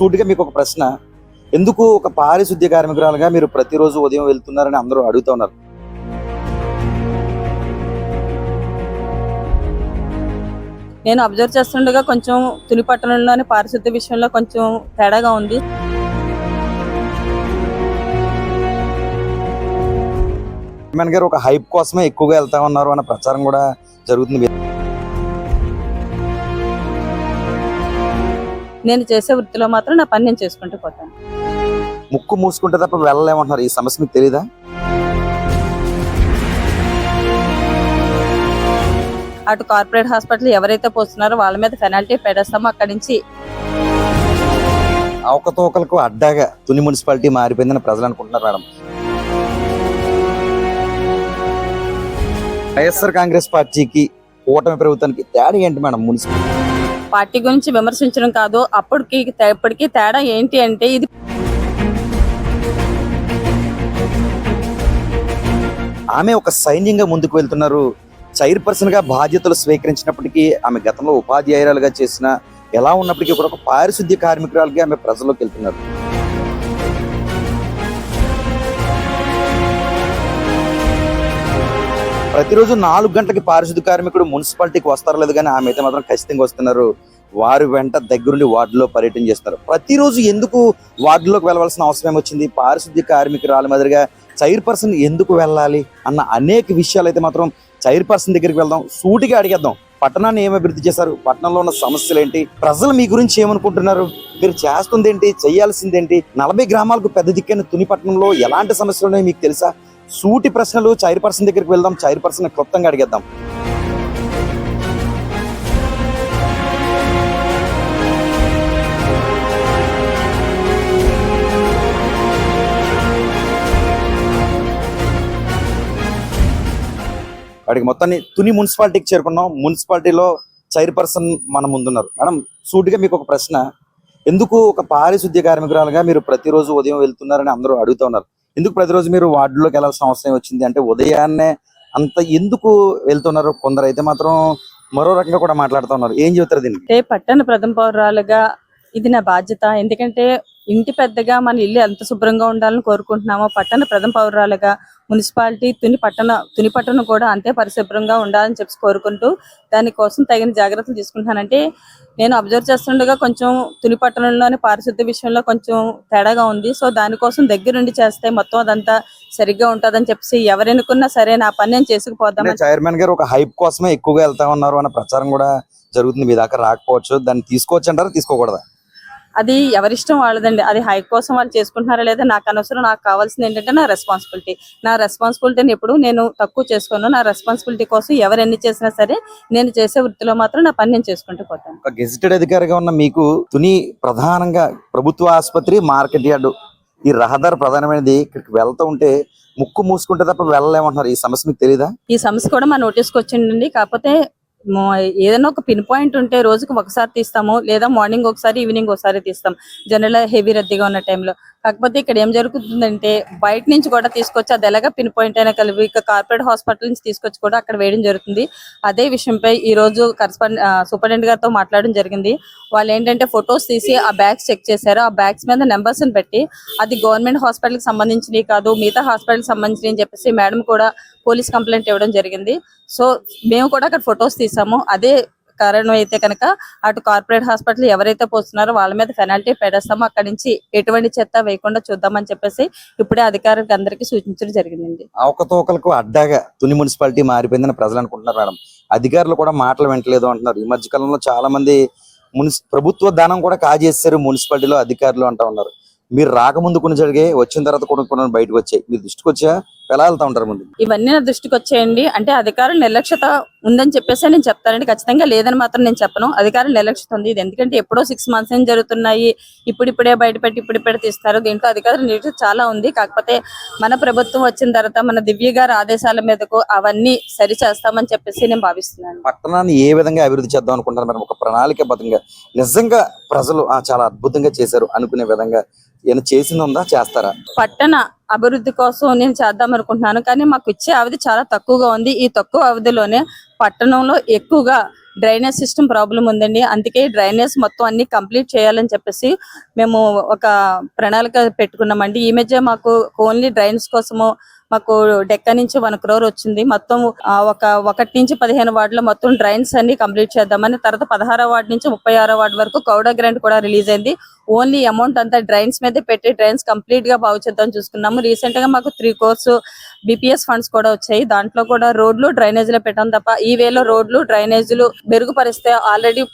సూటిగా మీకు ఒక ప్రశ్న. ఎందుకు ఒక పారిశుద్ధ్య కార్మికురాలుగా మీరు ప్రతిరోజు ఉదయం వెళ్తున్నారని అందరూ అడుగుతా ఉన్నారు. నేను అబ్జర్వ్ చేస్తుండగా కొంచెం తుని పట్టణంలోని పారిశుద్ధ్య విషయంలో కొంచెం తేడాగా ఉంది. గారు ఒక హైప్ కోసమే ఎక్కువగా వెళ్తా ఉన్నారు అన్న ప్రచారం కూడా జరుగుతుంది. నేను చేసే వృత్తిలో మాత్రం నా పని నేను చేసుకుంటూ పోతాను. ముక్కు మూసుకుంటే తప్ప వెళ్ళలేమంటున్నారు. ఈ సమస్య మీకు తెలీదా? అటు కార్పొరేట్ హాస్పిటల్ ఎవరైతే పోస్తున్నారో వాళ్ళ మీద పెనాల్టీ పెడేస్తామో అక్కడి నుంచి. అవకతవకలకు అడ్డాగా తుని మున్సిపాలిటీ మారిపోయిందని ప్రజలు అనుకుంటున్నారు మేడం. వైఎస్ఆర్ కాంగ్రెస్ పార్టీకి కూటమి ప్రభుత్వానికి తేడా ఏంటి మేడం మున్సిపల్ పార్టీ గురించి విమర్శించడం కాదు. అప్పటికి తే- ఇప్పటికి తేడా ఏంటి అంటే ఇది ఆమె ఒక సైన్యంగా ముందుకు వెళ్తున్నారు. చైర్పర్సన్గా బాధ్యతలు స్వీకరించినప్పటికీ ఆమె గతంలో ఉపాధ్యాయురాలుగా చేసిన ఎలా ఉన్నప్పటికీ కూడా ఒక పారిశుద్ధ్య కార్మికురాలుగా ఆమె ప్రజల్లోకి వెళ్తున్నారు. ప్రతిరోజు నాలుగు గంటలకి పారిశుద్ధ కార్మికుడు మున్సిపాలిటీకి వస్తారో లేదు కానీ ఆమె అయితే మాత్రం ఖచ్చితంగా వస్తున్నారు. వారి వెంట దగ్గరుండి వార్డులో పర్యటన చేస్తున్నారు ప్రతిరోజు ఎందుకు వార్డులోకి వెళ్ళవలసిన అవసరం వచ్చింది పారిశుద్ధ్య కార్మికురాల మాదిరిగా చైర్ పర్సన్ ఎందుకు వెళ్ళాలి అన్న అనేక విషయాలు అయితే మాత్రం చైర్ పర్సన్ దగ్గరికి వెళ్దాం. సూటిగా అడిగేద్దాం. పట్టణాన్ని ఏమి అభివృద్ధి చేశారు? పట్టణంలో ఉన్న సమస్యలు ఏంటి? ప్రజలు మీ గురించి ఏమనుకుంటున్నారు? మీరు చేస్తుంది ఏంటి చేయాల్సిందేంటి? నలభై గ్రామాలకు పెద్ద దిక్కైన తుని పట్టణంలో ఎలాంటి సమస్యలు ఉన్నాయో మీకు తెలుసా? సూటి ప్రశ్నలు చైర్పర్సన్ దగ్గరికి వెళ్దాం చైర్పర్సన్ క్లుప్తంగా అడిగేద్దాం. వాడికి మొత్తాన్ని తుని మున్సిపాలిటీకి చేరుకున్నాం. మున్సిపాలిటీలో చైర్పర్సన్ మన ముందున్నారు. మేడం సూటిగా మీకు ఒక ప్రశ్న. ఎందుకు ఒక పారిశుద్ధ్య కార్మికురాలుగా మీరు ప్రతిరోజు ఉదయం వెళ్తున్నారని అందరూ అడుగుతూ ఉన్నారు. ఎందుకు ప్రతిరోజు మీరు వార్డులోకి వెళ్ళాల్సిన అవసరం వచ్చింది? అంటే ఉదయాన్నే అంత ఎందుకు వెళ్తున్నారు కొందరు? అయితే మాత్రం మరో రకంగా కూడా మాట్లాడుతున్నారు ఏం చెబుతారు దీన్ని పట్టణ ప్రథమ పౌరాలుగా ఇది నా బాధ్యత. ఎందుకంటే ఇంటి పెద్దగా మన ఇల్లు ఎంత శుభ్రంగా ఉండాలని కోరుకుంటున్నామో పట్టణ ప్రథమ పౌరాలుగా మున్సిపాలిటీ తుని పట్టణ తుని పట్టణం కూడా అంతే పరిశుభ్రంగా ఉండాలని చెప్పి కోరుకుంటూ దానికోసం తగిన జాగ్రత్తలు తీసుకుంటానంటే నేను అబ్జర్వ్ చేస్తుండగా కొంచెం తుని పట్టణంలోని పారిశుద్ధ్య విషయంలో కొంచెం తేడాగా ఉంది. సో దానికోసం దగ్గరుండి చేస్తే మొత్తం అదంతా సరిగ్గా ఉంటుందని చెప్పి ఎవరెనుకున్నా సరే నా పని నేను చేసుకుపోదామని చైర్మన్ గారు ఒక హైప్ కోసమే ఎక్కువగా వెళ్తా ఉన్నారు అనే ప్రచారం కూడా జరుగుతుంది. మీ దాకా రాకపోవచ్చు. దాన్ని తీసుకోవచ్చు అంటారా? తీసుకోకూడదా? అది ఎవరిష్టం వాళ్ళదండి. అది హై కోసం వాళ్ళు చేసుకుంటున్నారా లేదా నాకు అనవసరం నాకు కావాల్సింది ఏంటంటే నా రెస్పాన్సిబిలిటీ నా రెస్పాన్సిబిలిటీని ఎప్పుడు నేను తక్కువ చేసుకోను. నా రెస్పాన్సిబిలిటీ కోసం ఎవరు ఎన్ని చేసినా సరే నేను చేసే వృత్తిలో మాత్రం నా పని నేను చేసుకుంటూ పోతాను. ఒక గెజిటెడ్ అధికారిగా ఉన్న మీకు తుని ప్రధానంగా ప్రభుత్వ ఆసుపత్రి మార్కెట్ యార్డు ఈ రహదారి ప్రధానమైనది. ఇక్కడికి వెళ్తూ ఉంటే ముక్కు మూసుకుంటే తప్ప వెళ్ళలేమంటున్నారు. ఈ సమస్య మీకు తెలీదా? ఈ సమస్య కూడా మా నోటీస్కి వచ్చిందండి. కాకపోతే ఏదైనా ఒక పిన్ పాయింట్ ఉంటే రోజుకి ఒకసారి తీస్తాము లేదా మార్నింగ్ ఒకసారి ఈవినింగ్ ఒకసారి తీస్తాం. జనరల్ హెవీ రద్దీగా ఉన్న టైంలో కాకపోతే ఇక్కడ ఏం జరుగుతుందంటే బయట నుంచి కూడా తీసుకొచ్చి అది ఎలాగ పిన్ పాయింట్ అయినా కలిపి ఇక కార్పొరేట్ హాస్పిటల్ నుంచి తీసుకొచ్చి కూడా అక్కడ వేయడం జరుగుతుంది. అదే విషయంపై ఈ రోజు కరస్పాండ్ సూపరింటెండెంట్ గారితో మాట్లాడడం జరిగింది. వాళ్ళు ఏంటంటే ఫొటోస్ తీసి ఆ బ్యాగ్స్ చెక్ చేశారు. ఆ బ్యాగ్స్ మీద నెంబర్స్ పెట్టి అది గవర్నమెంట్ హాస్పిటల్కి సంబంధించినవి కాదు మిగతా హాస్పిటల్ సంబంధించినవి అని చెప్పేసి మేడం కూడా పోలీస్ కంప్లైంట్ ఇవ్వడం జరిగింది. సో మేము కూడా అక్కడ ఫొటోస్ తీసాము. అదే కారణం అయితే కనుక అటు కార్పొరేట్ హాస్పిటల్ ఎవరైతే పోస్తున్నారో వాళ్ళ మీద పెనాల్టీ పెడేస్తామో అక్కడి నుంచి ఎటువంటి చెత్త వేయకుండా చూద్దామని చెప్పేసి ఇప్పుడే అధికారులకు అందరికీ సూచించడం జరిగిందండి. అవకతవకలకు అడ్డాగా తుని మున్సిపాలిటీ మారిపోయిందని ప్రజలు అనుకుంటున్నారు మేడం. అధికారులు కూడా మాటలు వింటలేదు అంటున్నారు. ఈ మధ్య కాలంలో చాలా మంది మున్సి ప్రభుత్వ ధనం కూడా కాజేస్తారు మున్సిపాలిటీలో అధికారులు అంటా ఉన్నారు. మీరు రాకముందు కొన్ని జరిగే వచ్చిన తర్వాత కొన్ని కొన్ని బయటకు వచ్చాయి. మీరు దృష్టికి వచ్చా ఎలా వెళ్తా ఉంటారు ముందు? ఇవన్నీ నా దృష్టికి వచ్చేయండి. అంటే అధికారులు నిర్లక్ష్యత ఉందని చెప్పేసి నేను చెప్తానండి. ఖచ్చితంగా లేదని మాత్రం నేను చెప్పను. అధికారులు నిర్లక్ష్యత ఉంది. ఇది ఎందుకంటే ఎప్పుడో సిక్స్ మంత్స్ నుంచి జరుగుతున్నాయి ఇప్పుడిప్పుడే బయటపెట్టి ఇప్పుడిప్పుడే తీస్తారు. దీంట్లో అధికారులు నిర్లక్ష్యత చాలా ఉంది. కాకపోతే మన ప్రభుత్వం వచ్చిన తర్వాత మన దివ్య గారి ఆదేశాల మీదకు అవన్నీ సరి చేస్తామని చెప్పేసి నేను భావిస్తున్నాను. పట్టణాన్ని ఏ విధంగా అభివృద్ధి చేద్దాం అనుకుంటారు మేడం ఒక ప్రణాళికబద్ధంగా నిజంగా ప్రజలు చాలా అద్భుతంగా చేశారు అనుకునే విధంగా ఏమైనా చేసింది ఉందా చేస్తారా? పట్టణ అభివృద్ధి కోసం నేను చేద్దాం అనుకుంటున్నాను. కానీ మాకు ఇచ్చే అవధి చాలా తక్కువగా ఉంది. ఈ తక్కువ అవధిలోనే పట్టణంలో ఎక్కువగా డ్రైనేజ్ సిస్టమ్ ప్రాబ్లం ఉందండి. అందుకే డ్రైనేజ్ మొత్తం అన్ని కంప్లీట్ చేయాలని చెప్పేసి మేము ఒక ప్రణాళిక పెట్టుకున్నామండి. ఈ మధ్య మాకు ఓన్లీ డ్రైన్స్ కోసము మాకు డెక్క నుంచి వన్ క్రోర్ వచ్చింది. మొత్తం ఒక ఒకటి నుంచి పదిహేను వార్డులో మొత్తం డ్రైన్స్ అన్ని కంప్లీట్ చేద్దామని తర్వాత పదహారో వార్డు నుంచి ముప్పై ఆరో వార్డు వరకు కౌడ గ్రాంట్ కూడా రిలీజ్ అయింది. ఓన్లీ అమౌంట్ అంతా డ్రైన్స్ మీద పెట్టి డ్రైన్స్ కంప్లీట్గా బాగు చేద్దాం చూసుకున్నాము. రీసెంట్గా మాకు త్రీ కోర్స్ బిపిఎస్ ఫండ్స్ కూడా వచ్చాయి. దాంట్లో కూడా రోడ్లు డ్రైనేజీలు పెట్టాం తప్ప ఈ వేలో రోడ్లు డ్రైనేజీలు మెరుగుపరిస్తే ఆల్రెడీ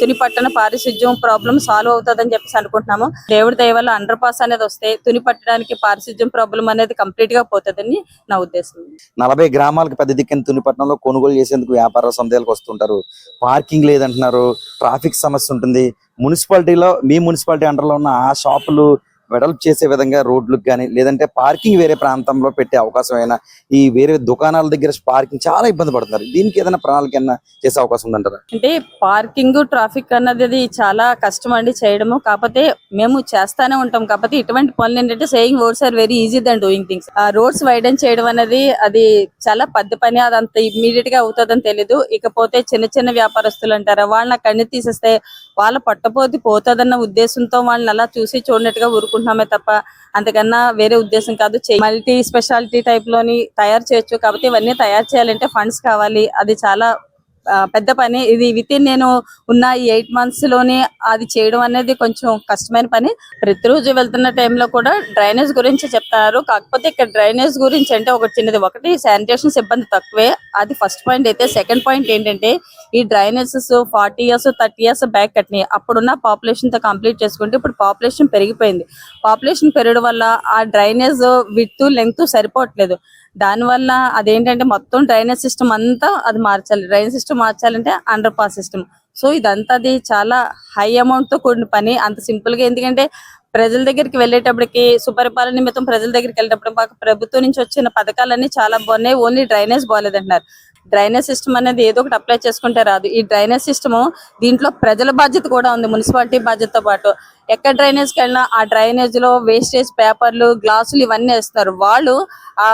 తుని పట్టణ పారిశుద్ధ్యం ప్రాబ్లం సాల్వ్ అవుతుందని చెప్పేసి అనుకుంటున్నాము. దేవుడి దయ వల్ల అండర్ పాస్ అనేది వస్తే తుని పట్టడానికి పారిశుద్ధ్యం ప్రాబ్లం అనేది కంప్లీట్గా ఉంటుందని నా ఉద్దేశం. నలభై గ్రామాలకు పెద్ద దిక్కున తునిపట్నంలో కొనుగోలు చేసేందుకు వ్యాపార సందేహాలకు వస్తుంటారు. పార్కింగ్ లేదంటున్నారు ట్రాఫిక్ సమస్య ఉంటుంది. మున్సిపాలిటీలో మీ మున్సిపాలిటీ అండర్లో ఉన్న ఆ షాపులు వెడల్పు చేసే విధంగా రోడ్లకు కానీ లేదంటే పార్కింగ్ వేరే ప్రాంతంలో పెట్టే అవకాశం అయినా ఈ వేరే దుకాణాల దగ్గర పార్కింగ్ చాలా ఇబ్బంది పడుతున్నారు. దీనికి ఏదైనా ప్రణాళిక చేసే అవకాశం ఉందంటారా? అంటే పార్కింగ్ ట్రాఫిక్ అన్నది అది చాలా కష్టం అండి చేయడము. కాకపోతే మేము చేస్తానే ఉంటాం. కాకపోతే ఇటువంటి పనులు ఏంటంటే saying roads are very easy than doing things ఆ రోడ్స్ వైడెన్ చేయడం అనేది అది చాలా పెద్ద పని. అది అంత ఇమ్మీడియట్గా అవుతుందని తెలీదు. ఇకపోతే చిన్న చిన్న వ్యాపారస్తులు అంటారా వాళ్ళని కన్ను తీసేస్తే వాళ్ళ పట్టపోతి పోతుందన్న ఉద్దేశంతో వాళ్ళని అలా చూసి చూడనట్టుగా ఊరుకుంటున్నామే తప్ప అంతకన్నా వేరే ఉద్దేశం కాదు. మల్టీ స్పెషాలిటీ టైప్లోని తయారు చేయొచ్చు. కాబట్టి ఇవన్నీ తయారు చేయాలంటే ఫండ్స్ కావాలి. అది చాలా పెద్ద పని. ఇది విత్ ఇన్ నేను ఉన్న ఈ ఎయిట్ మంత్స్లోనే అది చేయడం అనేది కొంచెం కష్టమైన పని. ప్రతిరోజు వెళ్తున్న టైంలో కూడా డ్రైనేజ్ గురించి చెప్తారు. కాకపోతే ఇక్కడ డ్రైనేజ్ గురించి అంటే ఒకటి చిన్నది. ఒకటి శానిటేషన్ సిబ్బంది తక్కువే. అది ఫస్ట్ పాయింట్ అయితే. సెకండ్ పాయింట్ ఏంటంటే ఈ drainages forty years thirty years back కట్టినాయి. అప్పుడున్న పాపులేషన్తో కంప్లీట్ చేసుకుంటే ఇప్పుడు పాపులేషన్ పెరిగిపోయింది. పాపులేషన్ పెరగడం వల్ల ఆ డ్రైనేజ్ విత్ లెంగ్త్ సరిపోవట్లేదు. దానివల్ల అదేంటంటే మొత్తం డ్రైనేజ్ సిస్టమ్ అంతా అది మార్చాలి. డ్రైనేజ్ సిస్టమ్ మార్చాలంటే అండర్ పాస్ సిస్టమ్. సో ఇదంతా అది చాలా హై అమౌంట్తో కూడిన పని. అంత సింపుల్గా ఎందుకంటే ప్రజల దగ్గరికి వెళ్ళేటప్పటికి సుపరిపాలన నిమిత్తం ప్రజల దగ్గరికి వెళ్ళేటప్పుడు మాకు ప్రభుత్వం నుంచి వచ్చిన పథకాలన్నీ చాలా బాగున్నాయి. ఓన్లీ డ్రైనేజ్ బాగాలేదంటున్నారు డ్రైనేజ్ సిస్టమ్ అనేది ఏదో ఒకటి అప్లై చేసుకుంటే రాదు. ఈ డ్రైనేజ్ సిస్టమ్ దీంట్లో ప్రజల బాధ్యత కూడా ఉంది మున్సిపాలిటీ బాధ్యతతో పాటు. ఎక్కడ డ్రైనేజ్కి వెళ్ళినా ఆ డ్రైనేజ్లో వేస్టేజ్ పేపర్లు గ్లాసులు ఇవన్నీ వేస్తున్నారు వాళ్ళు ఆ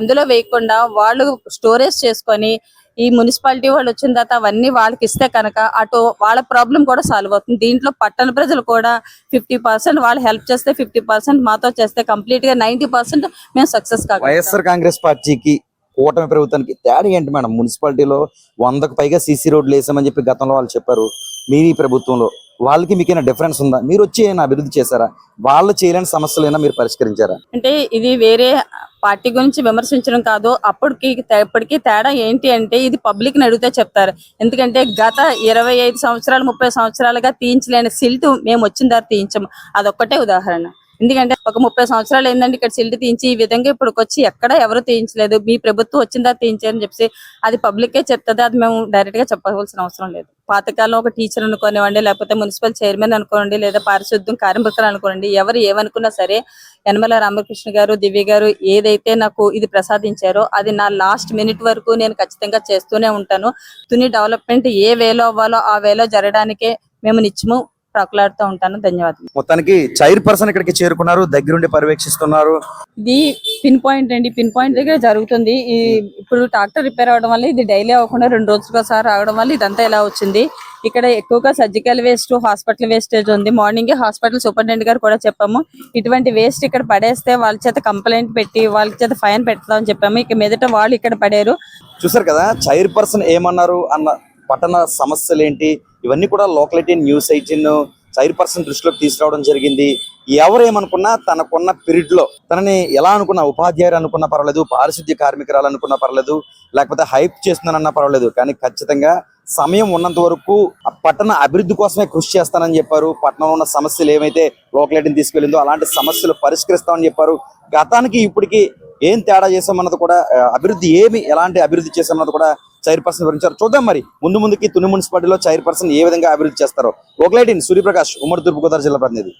అందులో వేయకుండా వాళ్ళు స్టోరేజ్ చేసుకొని ఈ మున్సిపాలిటీ వాళ్ళు వచ్చిన తర్వాత అవన్నీ వాళ్ళకి ఇస్తే కనుక అటు వాళ్ళ ప్రాబ్లం కూడా సాల్వ్ అవుతుంది. దీంట్లో పట్టణ ప్రజలు కూడా ఫిఫ్టీ పర్సెంట్ వాళ్ళు హెల్ప్ చేస్తే ఫిఫ్టీ పర్సెంట్ మాతో చేస్తే కంప్లీట్గా నైన్టీ పర్సెంట్ మేము సక్సెస్ కాగలుగుతాం. వైఎస్ఆర్ కాంగ్రెస్ పార్టీకి కూటమి ప్రభుత్వానికి తేడా ఏంటి మేడం? మున్సిపాలిటీలో వందకు పైగా సీసీ రోడ్లు వేసామని చెప్పి గతంలో వాళ్ళు చెప్పారు. మీరు ఈ ప్రభుత్వంలో వాళ్ళకి మీకైనా డిఫరెన్స్ ఉందా? మీరు వచ్చి ఏమైనా అభివృద్ధి చేశారా? వాళ్ళు చేయలేని సమస్యలైనా మీరు పరిష్కరించారా? అంటే ఇది వేరే పార్టీ గురించి విమర్శించడం కాదు. అప్పటికి ఇప్పటికీ ఇప్పటికి తేడా ఏంటి అంటే ఇది పబ్లిక్ని అడిగితే చెప్తారు. ఎందుకంటే గత ఇరవై ఐదు సంవత్సరాలు ముప్పై సంవత్సరాలుగా తీయించలేని సిల్ట్ మేము వచ్చిన దారి తీయించాము. అదొక్కటే ఉదాహరణ. ఎందుకంటే ఒక ముప్పై సంవత్సరాలు ఏంటంటే ఇక్కడ సిల్డ్ తీయించి ఈ విధంగా ఇప్పుడు వచ్చి ఎక్కడ ఎవరు తీయించలేదు. మీ ప్రభుత్వం వచ్చిందా తీయించారని చెప్పి అది పబ్లికే చెప్తుంది అది మేము డైరెక్ట్గా చెప్పవలసిన అవసరం లేదు. పాతకాలం ఒక టీచర్ అనుకోనివ్వండి లేకపోతే మున్సిపల్ చైర్మన్ అనుకోండి లేదా పారిశుద్ధ్యం కార్మికులు అనుకోండి ఎవరు ఏమనుకున్నా సరే యనమల రామకృష్ణ గారు దివ్య గారు ఏదైతే నాకు ఇది ప్రసాదించారో అది నా లాస్ట్ మినిట్ వరకు నేను ఖచ్చితంగా చేస్తూనే ఉంటాను. తుని డెవలప్మెంట్ ఏ వేలో అవ్వాలో ఆ వేలో జరగడానికే మేము నిత్యము ప్రాకులాడుతూ ఉంటాను. ధన్యవాదాలు మొత్తానికి చైర్ పర్సన్ ఇక్కడికి చేరుకున్నారు దగ్గరుండి పర్యవేక్షిస్తున్నారు. ఇది పిన్ పాయింట్ అండి. పిన్ పాయింట్ దగ్గర జరుగుతుంది. ఈ ఇప్పుడు ట్రాక్టర్ రిపేర్ అవడం వల్ల ఇది డైలీ అవ్వకుండా రెండు రోజులకు ఒకసారి రావడం వల్ల ఇదంతా ఇలా వచ్చింది? ఇక్కడ ఎక్కువగా సర్జికల్ వేస్ట్ హాస్పిటల్ వేస్టేజ్ ఉంది. మార్నింగ్ హాస్పిటల్ సూపరింటెండెంట్ గారు కూడా చెప్పాము ఇటువంటి వేస్ట్ ఇక్కడ పడేస్తే వాళ్ళ చేత కంప్లైంట్ పెట్టి వాళ్ళ చేత ఫైన్ పెడతామని చెప్పాము. ఇక మీదట వాళ్ళు ఇక్కడ పడారు. చూసారు కదా చైర్ పర్సన్ ఏమన్నారు అన్న పట్టణ సమస్యలు ఏంటి ఇవన్నీ కూడా locality news eighteen chairperson దృష్టిలోకి తీసుకురావడం జరిగింది. ఎవరేమనుకున్నా తనకున్న పీరియడ్లో తనని ఎలా అనుకున్నా ఉపాధ్యాయులు అనుకున్నా పర్వాలేదు పారిశుద్ధ్య కార్మికురాలు అనుకున్నా పర్వాలేదు లేకపోతే హైప్ చేస్తున్నానన్నా పర్వాలేదు. కానీ ఖచ్చితంగా సమయం ఉన్నంత వరకు ఆ పట్టణ అభివృద్ధి కోసమే కృషి చేస్తానని చెప్పారు. పట్టణంలో ఉన్న సమస్యలు ఏమైతే లోకలిటీని తీసుకెళ్ళిందో అలాంటి సమస్యలు పరిష్కరిస్తామని చెప్పారు. గతానికి ఇప్పటికి ఏం తేడా చేసామన్నది కూడా అభివృద్ధి ఏమి ఎలాంటి అభివృద్ధి చేసామన్నది కూడా చైర్ పర్సన్ వివరించారు. చూద్దాం మరి ముందు ముందుకి తుని మున్సిపాలిటీలో చైర్ పర్సన్ ఏ విధంగా అభివృద్ధి చేస్తారో. ఒకలైటిన్ సూర్యప్రకాష్ ఉమ్మడి తూర్పుగోదావరి జిల్లా ప్రతినిధి.